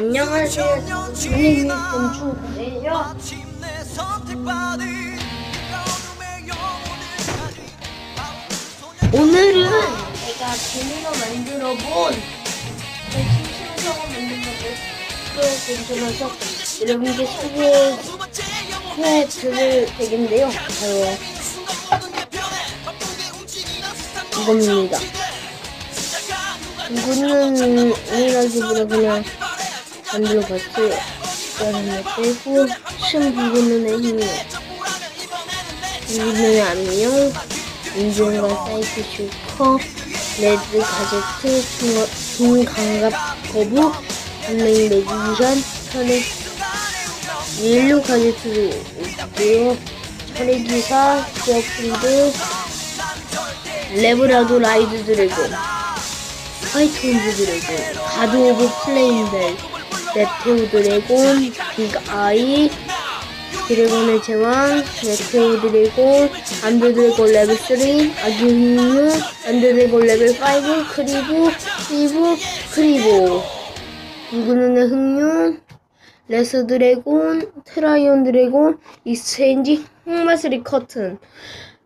안녕하세요. 선생님 건축이에요. 오늘은 제가 재미로 만들어본 제 심심성을 만든 또 괜찮아서 여러분께 소개해 드릴 되겠는데요. 바로 이겁니다. 이거는 이라기보다 그냥 만들어봤어요. 그다음에 빼고 눈의 힘이요. 눈의 안녕, 인증과 사이트 슈퍼, 레드 가제트, 중- 중강갑 거부, 블랙 매지션, 철의 옐로 가제트도 있고요. 철의 기사, 기어프리드, 레브라도 라이드 드래곤, 화이트 혼즈 드래곤, 가드 오브 플레인벨, 메테오 드래곤, 빅 아이, 드래곤의 제왕, 메테오 드래곤, 안드 드래곤 레벨 3, 아기 흑류, 안드 드래곤 레벨 5, 크리브, 크리브, 크리브. 누구는의 흑류, 레서 드래곤, 트라이온 드래곤, 익스체인지, 흑마스리 커튼.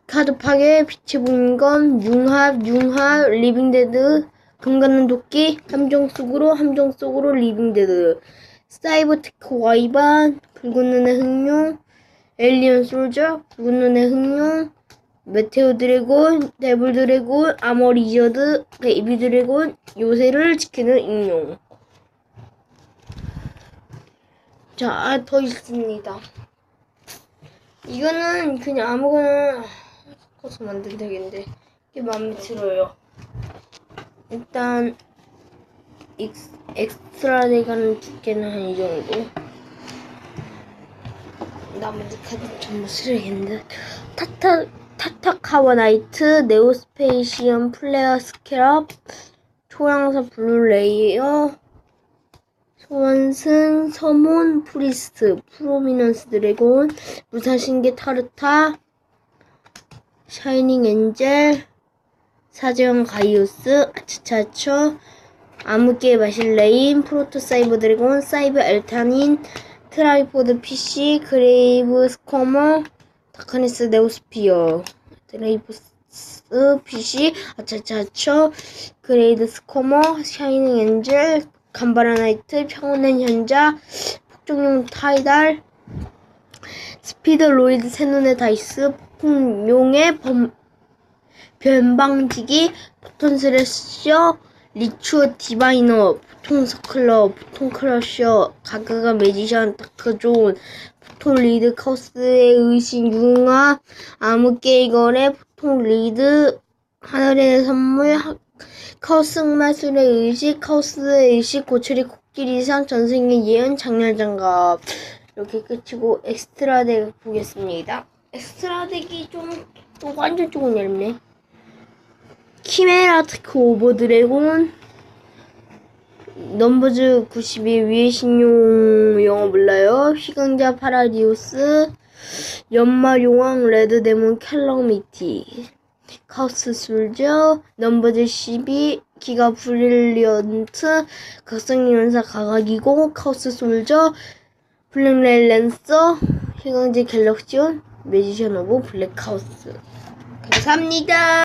카드 파괴, 빛의 분검, 융합, 융합, 리빙데드, 금가는 도끼, 함정 속으로, 함정 속으로, 리빙데드, 사이버 테크 와이반, 붉은 눈의 흑룡, 엘리언 솔저, 붉은 눈의 흑룡, 메테오 드래곤, 데블 드래곤, 아머 리저드, 베이비 드래곤, 요새를 지키는 인용. 자, 더 있습니다. 이거는 그냥 아무거나 섞어서 만든 되겠는데 이게 마음에 들어요. 일단 엑스, 엑스 트라 대가는 두께는 한 이 정도. 나머지 카드 전부 쓰레기인데 타타 타타카와 나이트 네오스페이시엄 플레어 스케럽 초양사 블루레이어 소원승 서몬 프리스트 프로미넌스 드래곤 무사신계 타르타 샤이닝 엔젤 사제형 가이오스 아츠차처 암흑계의 마실레인 프로토 사이버 드래곤 사이버 엘타닌 트라이포드 PC 그레이브 스코머 다카니스 네오스피어 드레이브스 PC 아차차처 그레이드 스코머 샤이닝 엔젤 간바라 나이트 평온의 현자 폭정용 타이달 스피드 로이드 새눈의 다이스 폭용의 범 변방지기 포톤 스레셔 리추어 디바이너 포톤 서클러 포톤 크러셔 가가가 매지션 다크존 포톤 리드 커스의 의신 융화 거래 포톤 리드 하늘의 선물 하- 커스 마술의 의식 커스의 의식 고추리 코끼리상 전생의 예언 장렬장갑. 이렇게 끝이고 엑스트라 덱 보겠습니다. 엑스트라 덱이 좀, 좀 완전 조금 얇네 키메라 특크 오버 드래곤 넘버즈 92 위의 신용 영어 몰라요. 휘강자 파라디오스 연마 용왕 레드 데몬 캘러미티 카우스 술저 넘버즈 12 기가 브릴리언트 각성기 연사 가각이고 카우스 솔저 블랙레일 랜서 휘강제 갤럭시온 매지션 오브 블랙하우스. 감사합니다